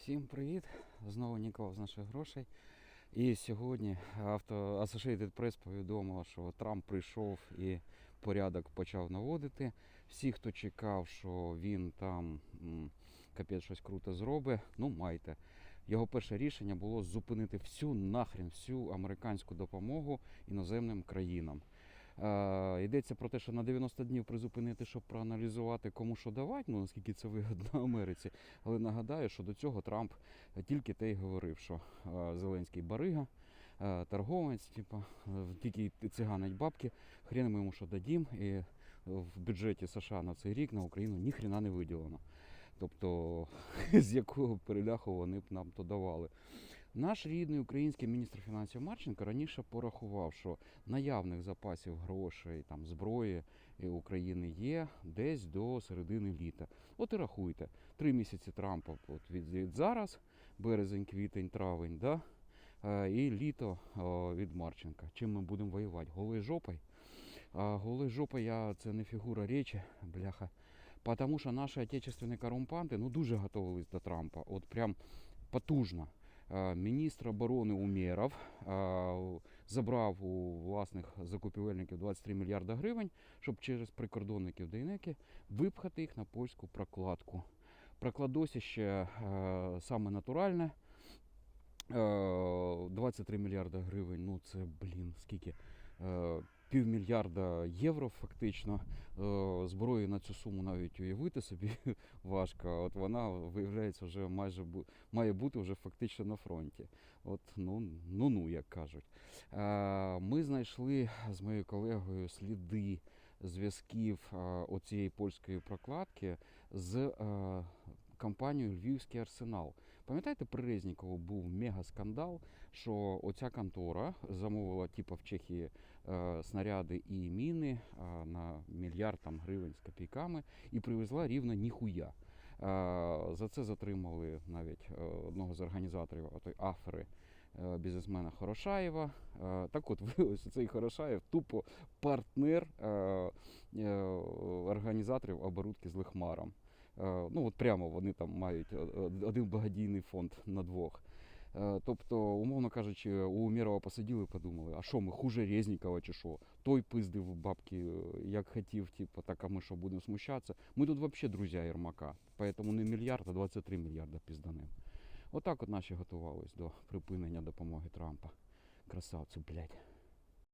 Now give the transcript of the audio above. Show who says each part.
Speaker 1: Всім привіт! Знову Нікола з наших грошей. І сьогодні авто Associated Press повідомила, що Трамп прийшов і порядок почав наводити. Всі, хто чекав, що він там капець щось круто зробить, ну майте. Його перше рішення було зупинити всю нахрен всю американську допомогу іноземним країнам. Е, йдеться про те, що на 90 днів призупинити, щоб проаналізувати, кому що давати, ну наскільки це вигідно Америці. Але нагадаю, що до цього Трамп тільки те й говорив, що е, Зеленський барига, е, торговець, типу, тільки циганить бабки, хрен ми йому що дадім. І в бюджеті США на цей рік на Україну ніхрена не виділено. Тобто, з якого переляху вони б нам то давали. Наш рідний український міністр фінансів Марченко раніше порахував, що наявних запасів грошей, там зброї е, України є десь до середини літа. От і рахуйте, три місяці Трампа от від, від зараз, березень, квітень, травень, да? е, і літо від Марченка. Чим ми будемо воювати? Голою жопою? А голою жопою я це не фігура речі, бляха. Потому що наші отечественні корумпанти ну дуже готувались до Трампа. От прям потужно. Е, Міністр оборони Умєров е, забрав у власних закупівельників 23 мільярда гривень, щоб через прикордонників Дейнеки випхати їх на польську прокладку. Прокладосище е, саме натуральне. е, 23 мільярда гривень, ну це, блін, скільки? Півмільярда євро фактично. Е, Зброї на цю суму навіть уявити собі важко. От вона виявляється вже майже має бути вже фактично на фронті. От ну ну, ну як кажуть. Е, Ми знайшли з моєю колегою сліди зв'язків е, оцієї польської прокладки з компанією Львівський арсенал. Пам'ятаєте, при Резнікову був мега скандал, що оця контора замовила типу в Чехії е, снаряди і міни е, на мільярд там, гривень з копійками і привезла рівно ніхуя. Е, За це затримали навіть одного з організаторів отої афери бізнесмена Хорошаєва. Так от виявилося, цей Хорошаєв тупо партнер організаторів оборудки з лихмаром. Е, Ну от прямо вони там мають о- о- один благодійний фонд на двох. Е, Тобто, умовно кажучи, у Умєрова посиділи і подумали, а що ми хуже Резнікова чи що? Той пиздив бабки, е, як хотів, типу, так а ми що будемо смущатися. Ми тут взагалі друзі Єрмака, поэтому не мільярд, а 23 мільярда пізданем. Отак от наші готувались до припинення допомоги Трампа. Красавці, блядь.